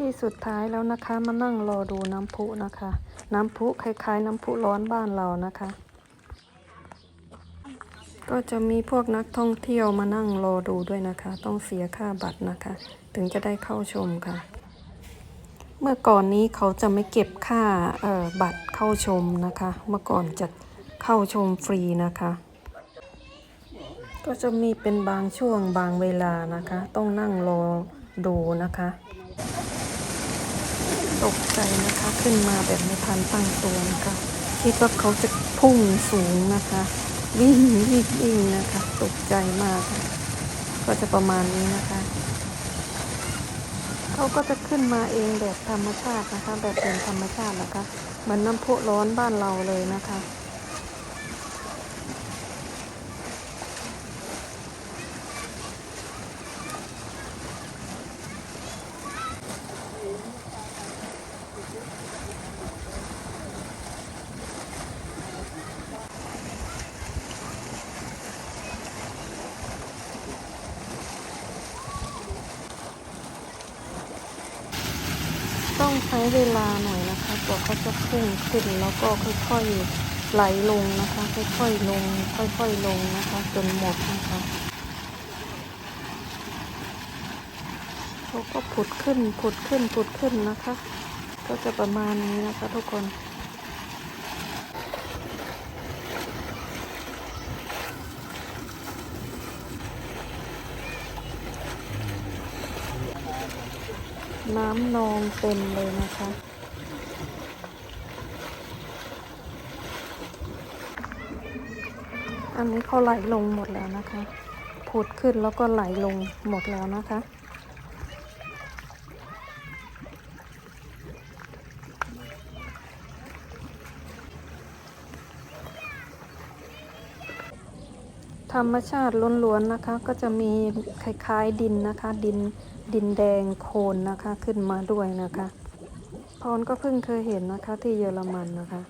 ที่สุดท้ายแล้วนะคะมานั่งรอดูน้ำพุนะคะ น้ำพุคล้ายๆ น้ำพุร้อนบ้านเรานะคะ ก็จะมีพวกนักท่องเที่ยวมานั่งรอดูด้วยนะคะ ต้องเสียค่าบัตรนะคะ ถึงจะได้เข้าชมค่ะ เมื่อก่อนนี้เขาจะไม่เก็บค่าเอ่อบัตรเข้าชมนะคะ เมื่อก่อนจะเข้าชมฟรีนะคะ ก็จะมีเป็นบางช่วงบางเวลานะคะ ต้องนั่งรอดูนะคะ ตกใจนะคะ ขึ้นมาแบบไม่ทันตั้งตัวนะคะ คิดว่าเขาจะพุ่งสูงนะคะ วิ่งวิ่งวิ่งนะคะ ตกใจมาก ก็จะประมาณนี้นะคะ เขาก็จะขึ้นมาเองแบบธรรมชาตินะคะ แบบเป็นธรรมชาตินะคะเหมือนน้ำพุร้อนบ้านเราเลยนะคะ ต้องใช้เวลาหน่อยนะคะกว่าเขาจะพุ่งขึ้นแล้วก็ค่อยๆไหลลงนะคะ ค่อยๆลง ค่อยๆลงนะคะ จนหมดนะคะเขาก็ผุดขึ้นผุดขึ้นผุดขึ้นนะคะ ก็จะประมาณนี้นะคะทุกคน น้ำนองเต็มเลยนะคะ อันนี้เขาไหลลงหมดแล้วนะคะ ผุดขึ้นแล้วก็ไหลลงหมดแล้วนะคะ ธรรมชาติล้วนๆนะคะ ก็จะมีคล้ายๆดินนะคะดิน ดินแดงโคนนะคะขึ้นมาด้วยนะคะพรก็เพิ่งเคยเห็นนะคะที่เยอรมันนะคะ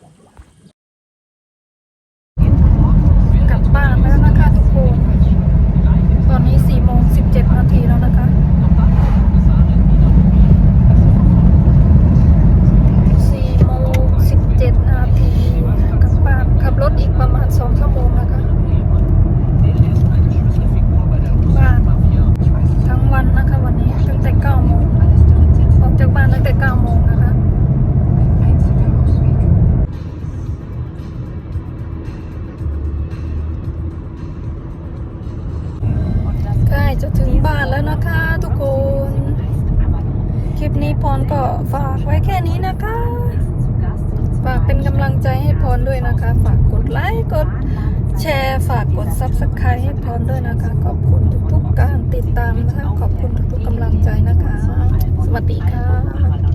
จะถึงบ้านแล้วนะคะทุกคน คลิปนี้พรก็ฝากไว้แค่นี้นะคะ ฝากเป็นกำลังใจให้พรด้วยนะคะ ฝากกดไลค์กดแชร์ฝากกดซับสไครต์ให้พรด้วยนะคะ ขอบคุณทุกๆการติดตามนะคะ ขอบคุณทุกๆกำลังใจนะคะ สวัสดีค่ะ